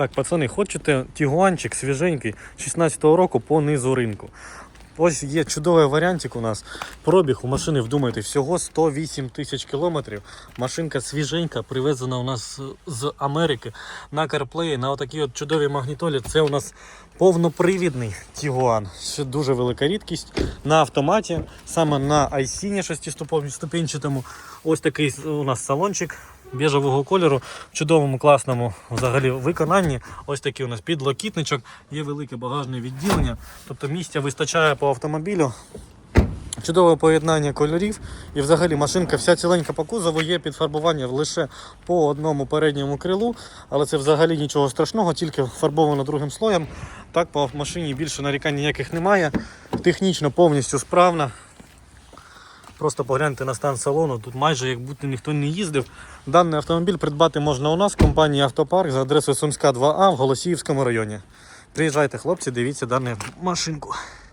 Так, пацани, хочете тігуанчик свіженький 16-го року по низу ринку. Ось є чудовий варіантик у нас. Пробіг у машини, вдумайте, всього 108 тисяч кілометрів. Машинка свіженька, привезена у нас з Америки на CarPlay, на отакій от чудовій магнітолі. Це у нас повнопривідний Тігуан. Ще дуже велика рідкість на автоматі, саме на IC 6-ступенчатому. Ось такий у нас салончик біжевого кольору, в чудовому, класному взагалі виконанні. Ось такий у нас підлокітничок, є велике багажне відділення, тобто місця вистачає по автомобілю. Чудове поєднання кольорів і взагалі машинка вся ціленька по кузову, є підфарбування лише по одному передньому крилу, але це взагалі нічого страшного, тільки фарбовано другим слоєм. Так по машині більше нарікань ніяких немає. Технічно повністю справна. Просто погляньте на стан салону, тут майже як будто ніхто не їздив. Даний автомобіль придбати можна у нас в компанії Автопарк за адресою Сумська 2А в Голосіївському районі. Приїжджайте, хлопці, дивіться дану машинку.